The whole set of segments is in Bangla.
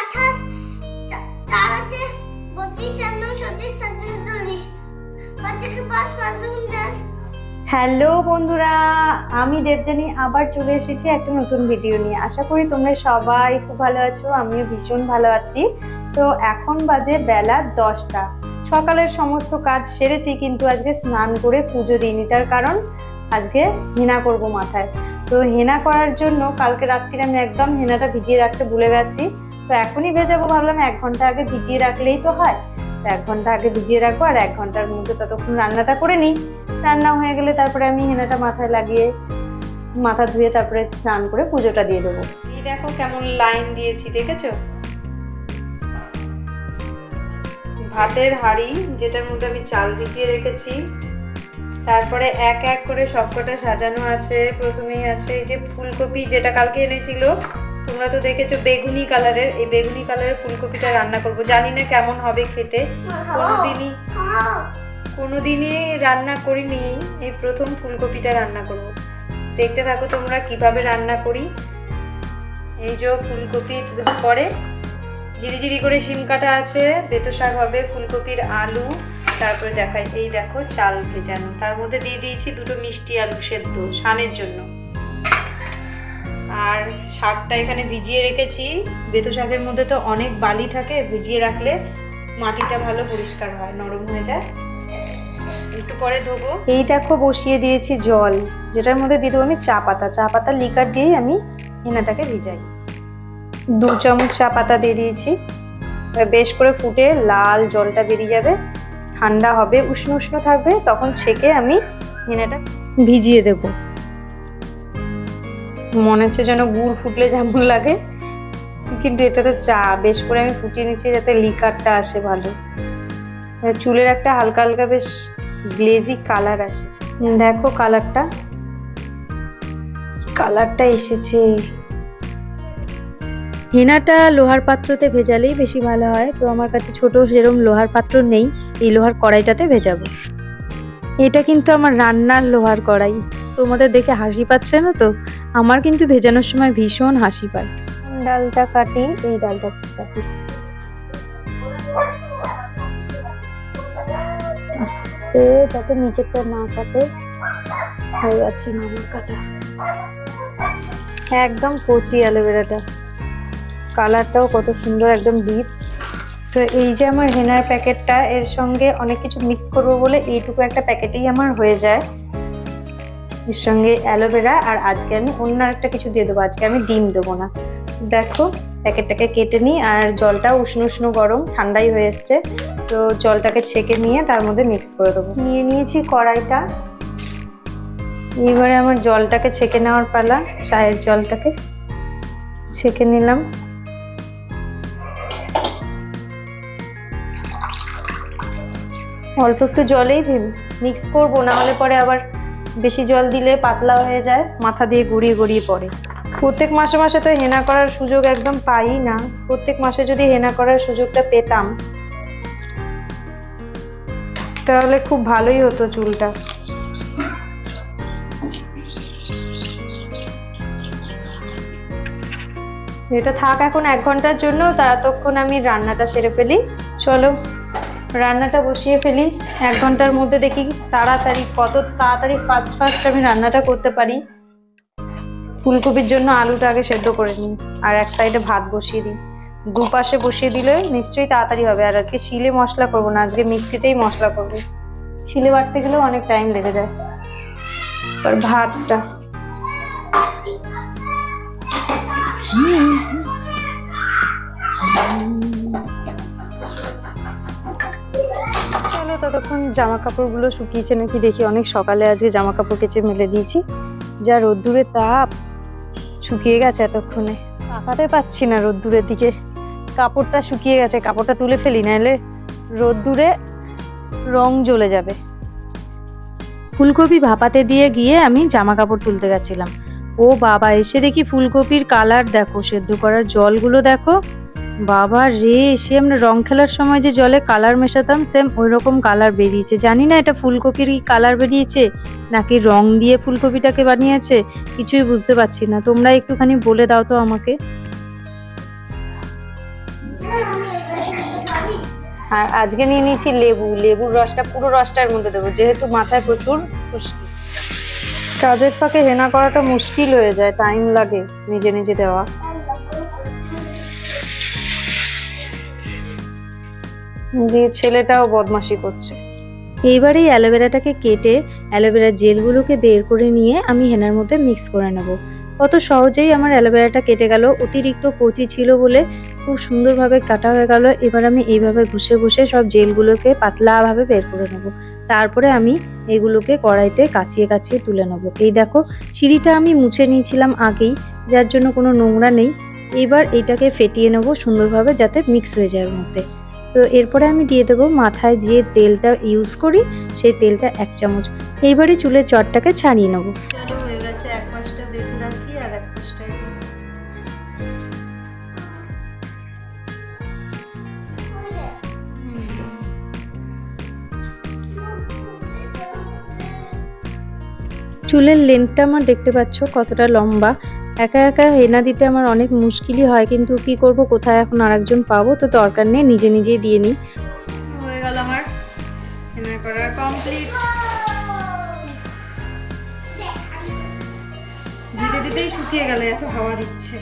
আঠাশ বত্রিশ চার ছত্রিশ পাঁচ পাঁচ পাঁচ দুগুণ দশ হ্যালো বন্ধুরা, আমি দেবজানি আবার চলে এসেছি একটা নতুন ভিডিও নিয়ে। আশা করি তোমরা সবাই খুব ভালো আছো, আমিও ভীষণ ভালো আছি। তো এখন বাজে বেলা দশটা। সকালের সমস্ত কাজ সেরেছি, কিন্তু আজকে স্নান করে পুজো দিইনি। তার কারণ আজকে হেনা করব মাথায়। তো হেনা করার জন্য কালকে রাত্রিরে আমি একদম হেনাটা ভিজিয়ে রাখতে ভুলে গেছি। তো এখনই ভেজাবো ভাবলাম, এক ঘণ্টা আগে ভিজিয়ে রাখলেই তো হয়। তো এক ঘণ্টা আগে ভিজিয়ে রাখব আর এক ঘণ্টার মধ্যে ততক্ষণ রান্নাটা করে নিই। রান্না হয়ে গেলে তারপরে আমি হেনাটা মাথায় লাগিয়ে মাথা ধুয়ে তারপরে স্নান করে পুজোটা দিয়ে দেবো। এই দেখো কেমন লাইন দিয়েছি, দেখেছ? ভাতের হাঁড়ি, যেটার মধ্যে আমি চাল ভিজিয়ে রেখেছি। তারপরে এক এক করে সবকটা সাজানো আছে। প্রথমেই আছে এই যে ফুলকপি, যেটা কালকে এনেছিল। তোমরা তো দেখেছ বেগুনি কালারের, এই বেগুনি কালারের ফুলকপিটা রান্না করব। জানি না কেমন হবে খেতে। কোনোদিনই কোনোদিনই রান্না করিনি, এই প্রথম ফুলকপিটা রান্না করব। দেখতে থাকো তোমরা কীভাবে রান্না করি। এই যে ফুলকপি পরে ঝিরিঝিরি করে শিম কাটা আছে, বেতো শাক হবে, ফুলকপির আলু, তারপরে দেখাই। এই দেখো চাল ভেজানো। তার মধ্যে দিয়ে দিয়েছি দুটো মিষ্টি আলু সেদ্ধ সানের জন্য। আর শাকটা এখানে ভিজিয়ে রেখেছি। বেতো শাকের মধ্যে তো অনেক বালি থাকে, ভিজিয়ে রাখলে মাটিটা ভালো পরিষ্কার হয়, নরম হয়ে যায়। একটু পরে ধোবো। এই দেখো বসিয়ে দিয়েছি জল, যেটার মধ্যে দিয়ে দেবো আমি চা পাতা। চা পাতা লিকার দিয়েই আমি হেনাটাকে ভিজাই। দু চামচ চা পাতা দিয়ে দিয়েছি। বেশ করে ফুটে লাল জলটা বেরিয়ে যাবে। ঠান্ডা হবে, উষ্ণ উষ্ণ থাকবে, তখন ছেঁকে আমি হেনাটা ভিজিয়ে দেব। মনে হচ্ছে যেন গুড় ফুটলে যেমন লাগে। কিন্তু এটা তো চা, বেশ করে আমি ফুটিয়ে নিচ্ছি যাতে লিকারটা আসে ভালো। চুলের একটা হালকা হালকা বেশ গ্লেজি কালার আসে। দেখো কালারটা কালারটা এসেছে। হেনাটা লোহার পাত্রতে ভেজালেই বেশি ভালো হয়। তো আমার কাছে ছোট সেরম লোহার পাত্র নেই। এই লোহার কড়াইটাতে ভেজাবো। এটা কিন্তু আমার রান্নার লোহার কড়াই। তোমাদের দেখে হাসি পাচ্ছে না তো? আমার কিন্তু ভেজানোর সময় ভীষণ হাসি পায়। ডালটা কাটি, এই ডালটা কাটি। আস্তে, যাতে নিচেরটা না কাটে। হয়ে গেছে না আমার কাটা। একদম কচি অ্যালোভেরাটা। কালারটাও কত সুন্দর, একদম ডিপ। তো এই যে আমার হেনার প্যাকেটটা, এর সঙ্গে অনেক কিছু মিক্স করব বলে এইটুকু একটা প্যাকেটেই আমার হয়ে যায়। এর সঙ্গে অ্যালোভেরা, আর আজকে আমি অন্য একটা কিছু দিয়ে দেবো। আজকে আমি ডিম দেবো না। দেখো, প্যাকেটটাকে কেটে নিই, আর জলটা উষ্ণ উষ্ণ গরম, ঠান্ডাই হয়ে এসছে। তো জলটাকে ছেঁকে নিয়ে তার মধ্যে মিক্স করে দেবো। নিয়ে নিয়েছি কড়াইটা। এবারে আমার জলটাকে ছেঁকে নেওয়ার পালা, চায়ের জলটাকে ছেঁকে নিলাম। অল্প একটু জলেই মিক্স করব, না হলে পরে আবার বেশি জল দিলে পাতলা হয়ে যায়, মাথা দিয়ে গড়িয়ে গড়িয়ে পড়ে। প্রত্যেক মাসে মাসে তো হেনা করার সুযোগ একদম পাই না। প্রত্যেক মাসে যদি হেনা করার সুযোগটা পেতাম, তাহলে খুব ভালোই হতো চুলটা। এটা থাক এখন এক ঘণ্টার জন্য, ততক্ষণ আমি রান্নাটা সেরে ফেলি। চলো। রান্নাটা বসিয়ে ফেলি। এক ঘণ্টার মধ্যে দেখি তাড়াতাড়ি, কত তাড়াতাড়ি ফাস্ট ফাস্ট আমি রান্নাটা করতে পারি। ফুলকপির জন্য আলুটা আগে সেদ্ধ করে নিই আর এক সাইডে ভাত বসিয়ে দিই। দুপাশে বসিয়ে দিলে নিশ্চয়ই তাড়াতাড়ি হবে আর আজকে শিলে মশলা করব না, আজকে মিক্সিতেই মশলা করব। শিলে বাটতে গেলেও অনেক টাইম লেগে যায়। এবার ভাতটা। ততক্ষণ জামা কাপড়গুলো শুকিয়েছে নাকি দেখি অনেক সকালে আজকে জামা কাপড় কেচে মেলে দিয়েছি। যা রোদ্দুরে তাপ শুকিয়ে গেছে এতক্ষণে। তাকাতে পাচ্ছি না রোদ্দুরের দিকে। কাপড়টা শুকিয়ে গেছে, কাপড়টা তুলে ফেলি, নাহলে রোদ্দুরে রং জ্বলে যাবে। ফুলকপি ভাপাতে দিয়ে গিয়ে আমি জামা কাপড় তুলতে গেছিলাম। ও বাবা, এসে দেখি ফুলকপির কালার দেখো, সেদ্ধ করার জলগুলো দেখো। বাবা রে, সে আমরা রং খেলার সময় যে জলে কালার মেশাতাম সেম ওই রকম কালার বেরিয়েছে। জানি না এটা ফুলকপির কি কালার বেরিয়েছে, নাকি রং দিয়ে ফুলকপিটাকে বানিয়েছে, কিছুই বুঝতে পারছি না। তোমরা একটুখানি বলে দাও তো আমাকে। আর আজকে নিয়ে নিয়েছি লেবু। লেবুর রসটা, পুরো রসটার মধ্যে দেবো, যেহেতু মাথায় প্রচুর কাজের ফাঁকে হেনা করাটা মুশকিল হয়ে যায় টাইম লাগে নিজে নিজে দেওয়া। দিয়ে ছেলেটাও বদমাশি করছে। এইবার এই অ্যালোভেরাটাকে কেটে অ্যালোভেরা জেলগুলোকে বের করে নিয়ে আমি হেনার মধ্যে মিক্স করে নেব। কত সহজেই আমার অ্যালোভেরাটা কেটে গেল, অতিরিক্ত কচি ছিল বলে খুব সুন্দরভাবে কাটা হয়ে গেল। এবার আমি এইভাবে ঘষে ঘুষে সব জেলগুলোকে পাতলাভাবে বের করে নেব। তারপরে আমি এগুলোকে কড়াইতে কাচিয়ে কাচিয়ে তুলে নেব। এই দেখো, সিঁড়িটা আমি মুছে নিয়েছিলাম আগেই, যার জন্য কোনো নোংরা নেই। এবার এটাকে ফেটিয়ে নেব সুন্দরভাবে যাতে মিক্স হয়ে যায় ওর মধ্যে। তো এরপরে আমি দিয়ে দেবো মাথায় যে তেলটা ইউজ করি সেই তেলটা এক চামচ। এইবারে চুলের চটটাকে ছাড়িয়ে নেব। চুলের লেন্থটা আমার দেখতে পাচ্ছ কতটা লম্বা। একা একা হেনা দিতে আমার অনেক মুশকিলই হয় কিন্তু কি করব কোথায় এখন আরেকজন পাবো তো দরকার নেই নিজে নিজেই দিয়ে নিই। হয়ে গেল আমার হেনা করা কমপ্লিট দিতে দিতেই শুকিয়ে গেল এত হাওয়া দিচ্ছে।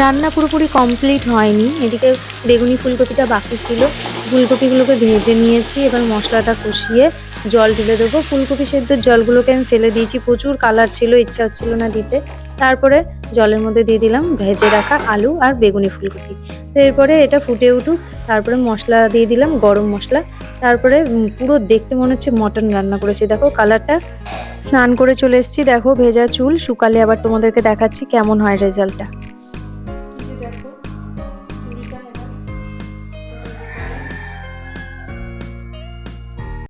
রান্না পুরোপুরি কমপ্লিট হয়নি এদিকে বেগুনি ফুলকপিটা বাকি ছিল। ফুলকপিগুলোকে ভেজে নিয়েছি এবার মশলাটা কষিয়ে জল ঢেলে দেবো। ফুলকপি সেদ্ধর জলগুলোকে আমি ফেলে দিয়েছি। প্রচুর কালার ছিল, ইচ্ছা হচ্ছিল না দিতে। তারপরে জলের মধ্যে দিয়ে দিলাম ভেজে রাখা আলু আর বেগুনি ফুলকপি। তো এরপরে এটা ফুটে উঠুক। তারপরে মশলা দিয়ে দিলাম গরম মশলা। তারপরে পুরো দেখতে মনে হচ্ছে মটন রান্না করেছি। দেখো কালারটা স্নান করে চলে এসেছি। দেখো ভেজা চুল। শুকালে আবার তোমাদেরকে দেখাচ্ছি কেমন হয় রেজাল্টটা